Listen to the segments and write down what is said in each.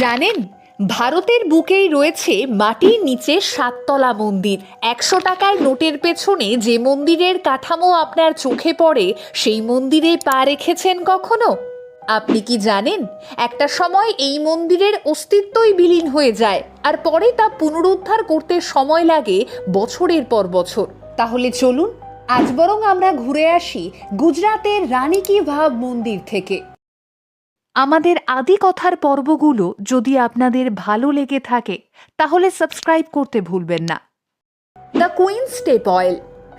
জানেন? ভারতের বুকেই রয়েছে মাটির নিচে সাততলা মন্দির। একশো টাকার নোটের পেছনে যে মন্দিরের কাঠামো আপনার চোখে পড়ে, সেই মন্দিরে পা রেখেছেন কখনো? আপনি কি জানেন? একটা সময় এই মন্দিরের অস্তিত্বই বিলীন হয়ে যায়, আর পরে তা পুনরুদ্ধার করতে সময় লাগে বছরের পর বছর। তাহলে চলুন, আজ বরং আমরা ঘুরে আসি গুজরাতের রানী কি ভাব মন্দির থেকে। আমাদের আদি কথার পর্বগুলো যদি আপনাদের ভালো লেগে থাকে, তাহলে সাবস্ক্রাইব করতে ভুলবেন না। দ্য কুইন স্টেপ অয়েল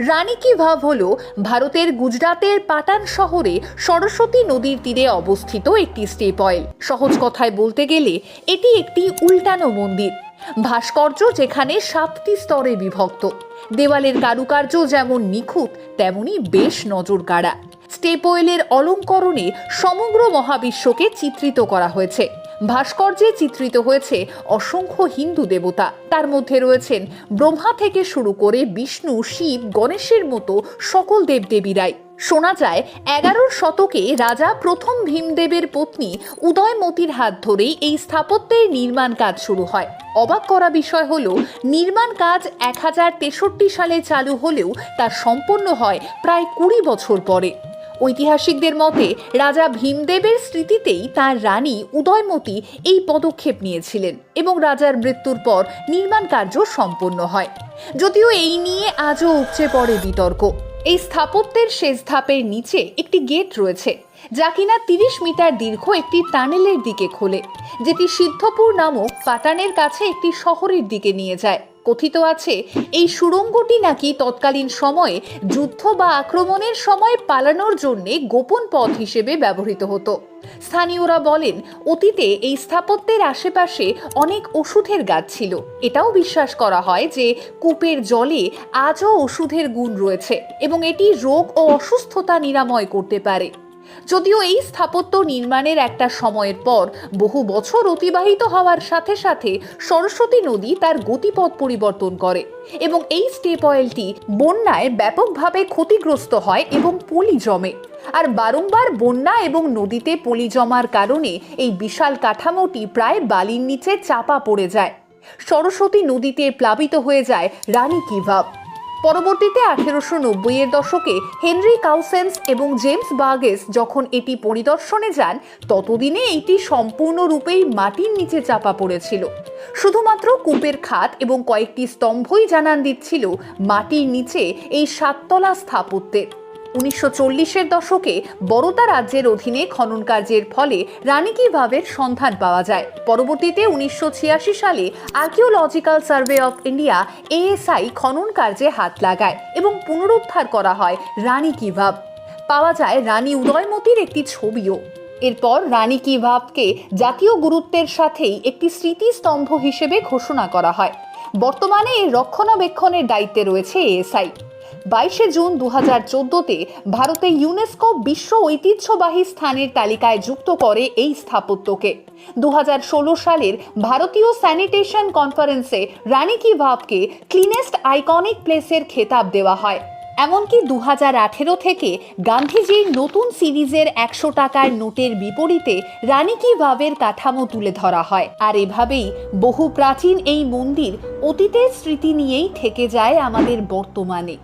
রানী কি ভাব হল ভারতের গুজরাতের পাটান শহরে সরস্বতী নদীর তীরে অবস্থিত একটি স্টেপ অয়েল সহজ কথায় বলতে গেলে, এটি একটি উল্টানো মন্দির। ভাস্কর্য যেখানে সাতটি স্তরে বিভক্ত। দেওয়ালের কারুকার্য যেমন নিখুঁত, তেমনি বেশ নজর কাড়া স্টেপ অয়েলের অলঙ্করণে সমগ্র মহাবিশ্বকে চিত্রিত করা হয়েছে। ভাস্কর্যে চিত্রিত হয়েছে অসংখ্য হিন্দু দেবতা। তার মধ্যে রয়েছেন ব্রহ্মা থেকে শুরু করে বিষ্ণু, শিব, গণেশের মতো সকল দেবদেবীরাই। শোনা যায়, এগারোর শতকে রাজা প্রথম ভীমদেবের পত্নী উদয়মতির হাত ধরেই এই স্থাপত্যের নির্মাণ কাজ শুরু হয়। অবাক করা বিষয় হল, নির্মাণ কাজ এক হাজার তেষট্টি সালে চালু হলেও তা সম্পন্ন হয় প্রায় কুড়ি বছর পরে। ঐতিহাসিকদের মতে, রাজা ভীমদেবের স্মৃতিতেই তার রানী উদয়মতি এই পদক্ষেপ নিয়েছিলেন এবং রাজার মৃত্যুর পর নির্মাণ কার্য সম্পন্ন হয়। যদিও এই নিয়ে আজও উপচে পড়ে বিতর্ক। এই স্থাপত্যের শেষ ধাপের নিচে একটি গেট রয়েছে। যা কিনা তিরিশ মিটার দীর্ঘ একটি টানেলের দিকে খোলে, যেটি সিদ্ধপুর নামক পাটানের কাছে একটি শহরের দিকে নিয়ে যায়। কথিত আছে, এই সুড়ঙ্গটি নাকি তৎকালীন সময়ে যুদ্ধ বা আক্রমণের সময় পালানোর জন্য গোপন পথ হিসেবে ব্যবহৃত হতো। স্থানীয়রা বলেন, অতীতে এই স্থাপত্যের আশেপাশে অনেক ওষুধের গাছ ছিল। এটাও বিশ্বাস করা হয় যে কূপের জলে আজও ওষুধের গুণ রয়েছে এবং এটি রোগ ও অসুস্থতা নিরাময় করতে পারে। যদিও এই স্থাপত্য নির্মাণের একটা সময়ের পর বহু বছর অতিবাহিত হওয়ার সাথে সাথে সরস্বতী নদী তার গতিপথ পরিবর্তন করে এবং এই স্টেপ অয়েলটি বন্যায় ব্যাপকভাবে ক্ষতিগ্রস্ত হয় এবং পলি জমে। আর বারংবার বন্যা এবং নদীতে পলি জমার কারণে এই বিশাল কাঠামোটি প্রায় বালির নিচে চাপা পড়ে যায়। সরস্বতী নদীতে প্লাবিত হয়ে যায় রানী কিভাব। পরবর্তীতে আঠেরোশো নব্বইয়ের দশকে হেনরি কাউসেন্স এবং জেমস বার্গেস যখন এটি পরিদর্শনে যান, ততদিনে এটি সম্পূর্ণরূপেই মাটির নিচে চাপা পড়েছিল। শুধুমাত্র কূপের খাত এবং কয়েকটি স্তম্ভই জানান দিচ্ছিল মাটির নিচে এই সাততলা স্থাপত্যের। উনিশশো চল্লিশের দশকে বড়োদা রাজ্যের অধীনে খনন কার্যের ফলে রানী কি ভাবের সন্ধান পাওয়া যায়। পরবর্তীতে উনিশশো ছিয়াশি সালে archaeological survey of India, ASI, খনন কার্যে হাত লাগায় এবং পুনরুদ্ধার করা হয় রানী কি ভাব। পাওয়া যায় রানী উদয়মতির একটি ছবিও। এরপর রানী কি ভাবকে জাতীয় গুরুত্বের সাথেই একটি স্মৃতিস্তম্ভ হিসেবে ঘোষণা করা হয়। বর্তমানে এর রক্ষণাবেক্ষণের দায়িত্বে রয়েছে এএসআই। বাইশে জুন দু হাজার চোদ্দোতে ভারতে ইউনেস্কো বিশ্ব ঐতিহ্যবাহী স্থানের তালিকায় যুক্ত করে এই স্থাপত্যকে। দু হাজার ষোলো সালের ভারতীয় স্যানিটেশন কনফারেন্সে রানী কি ভাবকে ক্লিনেস্ট আইকনিক প্লেসের খেতাব দেওয়া হয়। এমনকি দু হাজার আঠেরো থেকে গান্ধীজির নতুন সিরিজের একশো টাকার নোটের বিপরীতে রানী কি ভাবের কাঠামো তুলে ধরা হয়। আর এভাবেই বহু প্রাচীন এই মন্দির অতীতের স্মৃতি নিয়েই থেকে যায় আমাদের বর্তমানে।